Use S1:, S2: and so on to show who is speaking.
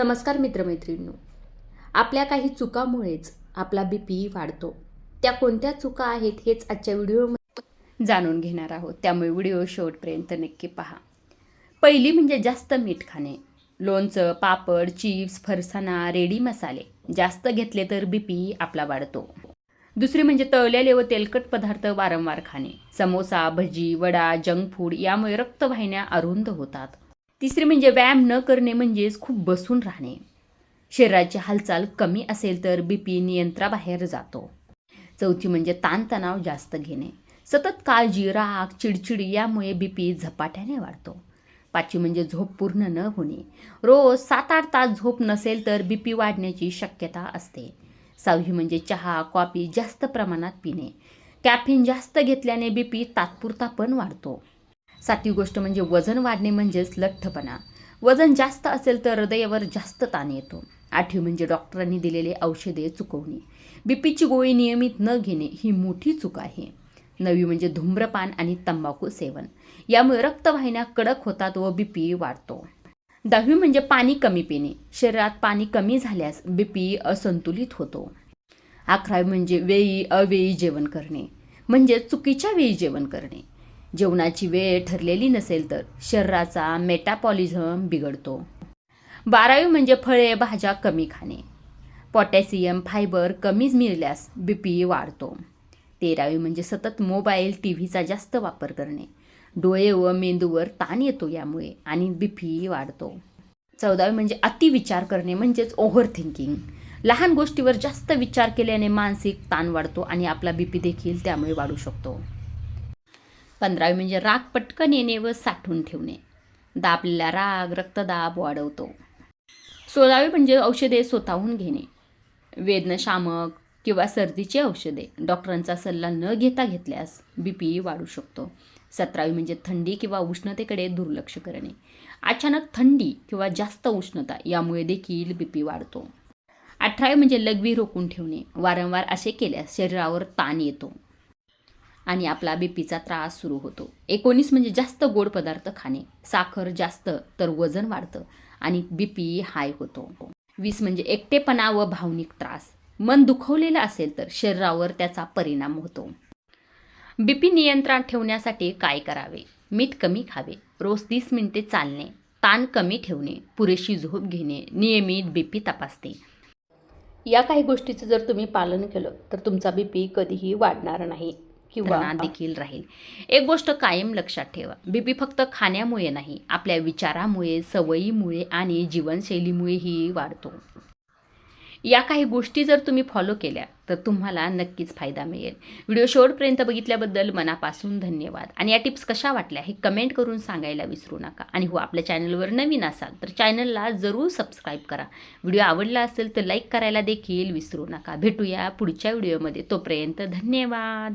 S1: नमस्कार मित्रमैत्रिणींनो. आपल्या काही चुकामुळेच आपला बी पी वाढतो. त्या कोणत्या चुका आहेत हेच आजच्या व्हिडिओमध्ये जाणून घेणार आहोत. त्यामुळे व्हिडिओ शेवटपर्यंत नक्की पहा. पहिली म्हणजे जास्त मीठ खाणे. लोणचं पापड चिप्स फरसाणा रेडी मसाले जास्त घेतले तर बी पी आपला वाढतो. दुसरी म्हणजे तळलेले व तेलकट पदार्थ वारंवार खाणे. समोसा भजी वडा जंक फूड यामुळे रक्तवाहिन्या अरुंद होतात. तिसरी म्हणजे व्यायाम न करणे म्हणजेच खूप बसून राहणे. शरीराची हालचाल कमी असेल तर बी पी नियंत्रणाबाहेर जातो. चौथी म्हणजे ताणतणाव जास्त घेणे. सतत काळजी राग चिडचिडी यामुळे बी पी झपाट्याने वाढतो. पाचवी म्हणजे झोप पूर्ण न होणे. रोज सात आठ तास झोप नसेल तर बी पी वाढण्याची शक्यता असते. सहावी म्हणजे चहा कॉफी जास्त प्रमाणात पिणे. कॅफिन जास्त घेतल्याने बी पी तात्पुरता पण वाढतो. सातवी गोष्ट म्हणजे वजन वाढणे म्हणजेच लठ्ठपणा. वजन जास्त असेल तर हृदयावर जास्त ताण येतो. आठवी म्हणजे डॉक्टरांनी दिलेले औषधे चुकवणे. बीपीची गोळी नियमित न घेणे ही मोठी चूक आहे. नवी म्हणजे धूम्रपान आणि तंबाखू सेवन. यामुळे रक्तवाहिन्या कडक होतात व बीपी वाढतो. दहावी म्हणजे पाणी कमी पिणे. शरीरात पाणी कमी झाल्यास बीपी असंतुलित होतो. अकरावी म्हणजे वेळी अवेळी जेवण करणे. म्हणजे चुकीच्या वेळी जेवण करणे. जेवणाची वेळ ठरलेली नसेल तर शरीराचा मेटापॉलिझम बिघडतो. बारावी म्हणजे फळे भाज्या कमी खाणे. पोटॅशियम फायबर कमीच मिळल्यास बी पी वाढतो. तेरावी म्हणजे सतत मोबाईल टी व्हीचा जास्त वापर करणे. डोळे व मेंदूवर ताण येतो यामुळे आणि बी पी वाढतो. चौदावी म्हणजे अतिविचार करणे म्हणजेच ओव्हर थिंकिंग लहान गोष्टीवर जास्त विचार केल्याने मानसिक ताण वाढतो आणि आपला बी पी देखील त्यामुळे वाढू शकतो. पंधरावी म्हणजे राग पटकन येणे व साठवून ठेवणे. दाबलेला राग रक्तदाब वाढवतो. सोळावी म्हणजे औषधे स्वतःहून घेणे. वेदनशामक किंवा सर्दीची औषधे. डॉक्टरांचा सल्ला न घेता घेतल्यास बी पी वाढू शकतो. सतरावी म्हणजे थंडी किंवा उष्णतेकडे दुर्लक्ष करणे. अचानक थंडी किंवा जास्त उष्णता यामुळे देखील बी पी वाढतो. अठरावी म्हणजे लघवी रोखून ठेवणे. वारंवार असे केल्यास शरीरावर ताण येतो. आणि आपला बीपीचा त्रास सुरू होतो. एकोणीस म्हणजे जास्त गोड पदार्थ खाणे. साखर जास्त तर वजन वाढतं आणि बीपी हाय होतो. वीस म्हणजे एकटेपणा व भावनिक त्रास. मन दुखवलेलं असेल तर शरीरावर त्याचा परिणाम होतो. बीपी नियंत्रण ठेवण्यासाठी काय करावे? मीठ कमी खावे. रोज तीस मिनिटे चालणे. ताण कमी ठेवणे. पुरेशी झोप घेणे. नियमित बीपी तपासते या काही गोष्टीचं जर तुम्ही पालन केलं तर तुमचा बीपी कधीही वाढणार नाही. किंवा देखील राहील. एक गोष्ट कायम लक्षात ठेवा. बीपी फक्त खाण्यामुळे नाही आपल्या विचारामुळे सवयीमुळे आणि जीवनशैलीमुळेही वाढतो. या काही गोष्टी जर तुम्ही फॉलो केल्या तर तुम्हाला नक्कीच फायदा मिळेल. व्हिडिओ शेवटपर्यंत बघितल्याबद्दल मनापासून धन्यवाद. आणि या टिप्स कशा वाटल्या हे कमेंट करून सांगायला विसरू नका. आणि हो आपल्या चॅनलवर नवीन असाल तर चॅनलला जरूर सबस्क्राईब करा. व्हिडिओ आवडला असेल तर लाईक करायला देखील विसरू नका. भेटूया पुढच्या व्हिडिओमध्ये तोपर्यंत धन्यवाद.